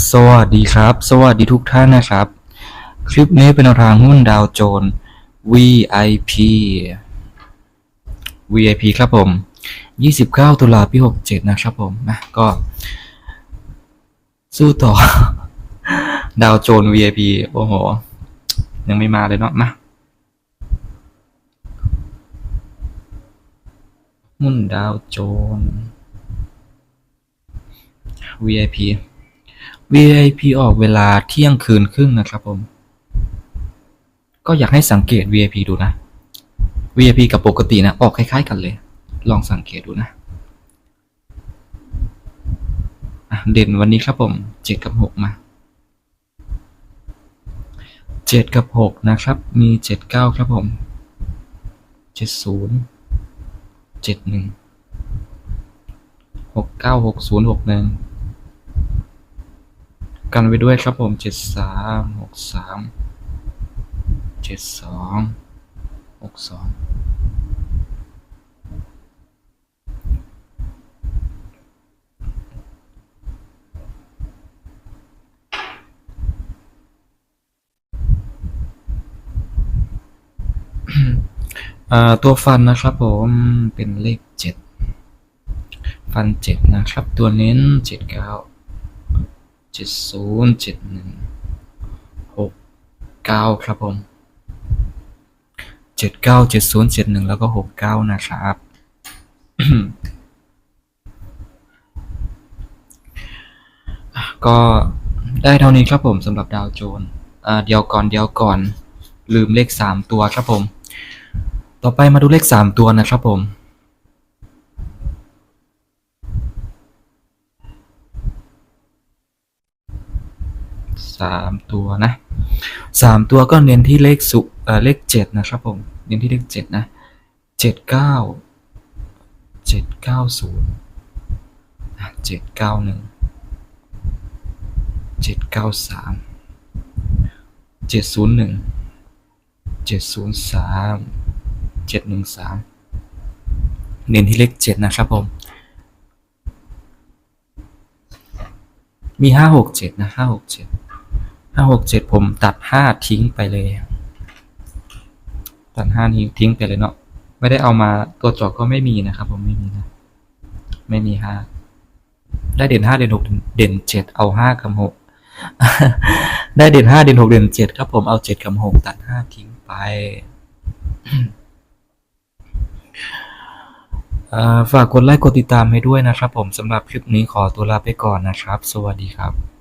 สวัสดีครับ สวัสดีทุกท่านนะครับ คลิปนี้เป็นแนวทางหุ้นดาวโจนส์ VIP VIP ครับผม 29 ตุลาปี 67 นะครับผมนะก็ สู้ต่อ ดาวโจนส์ VIP โอ้โห ยังไม่มาเลยเนาะมาหุ้นดาวโจนส์ VIP VIP ออกเวลาเที่ยงคืนครึ่งนะครับผม ก็อยากให้สังเกต VIP ดูนะ VIP กับปกตินะ ออกคล้ายๆกันเลย ลองสังเกตดูนะอะเด่นวันนี้ครับผมเจ็ดกับหกมาเจ็ดกับหกนะครับ มีเจ็ดเก้าครับผมเจ็ดศูนย์เจ็ดหนึ่งหกเก้าหกศูนย์หกหนึ่ง กันไว้ด้วยครับผมเจ็ดสามหกสามเจ็ดสองหกสองตัวฟันนะครับผมเป็นเลขเจ็ดฟันเจ็ดนะครับ ตัวเน้นเจ็ดเก้า เจ็ดศูนย์เจ็ดหนึ่งหกเก้าครับผมเจ็ดเก้าเจ็ดศูนย์เจ็ดหนึ่งแล้วก็หกเก้านะครับก็ได้เท่านี้ครับผมสำหรับดาวโจนเดี๋ยวก่อนเดี๋ยวก่อน ลืมเลขสามตัวครับผม ต่อไปมาดูเลขสามตัวนะครับผม สามตัวนะสามตัวก็เน้นที่เลขสุเลขเจ็ดนะครับผม เน้นที่เลขเจ็ดนะเจ็ดเก้าเจ็ดเก้าศูนย์เจ็ดเก้าหนึ่งเจ็ดเก้าสามเจ็ดศูนย์หนึ่งเจ็ดศูนย์สามเจ็ดหนึ่งสามเน้นที่เลขเจ็ดนะครับผม มีห้าหกเจ็ดนะห้าหกเจ็ด ห้าหกเจ็ดผมตัดห้าทิ้งไปเลย ตัดห้านี้งทิ้งไปเลยเนาะ ไม่ได้เอามาตัวจอก็ไม่มีนะครับ ผมไม่มีนะ ไม่มีห้า ได้เด่นห้าเด่นหกเด่นเจ็ดเอาห้ากับหกได้เด่นห้าเด่นหกเด่นเจ็ดครับผมเอาเจ็ดกับหกตัดห้าทิ้งไปฝากกดไลค์กดติดตามให้ด้วยนะครับผมสำหรับคลิปนี้ขอตัวลาไปก่อนนะครับ สวัสดีครับ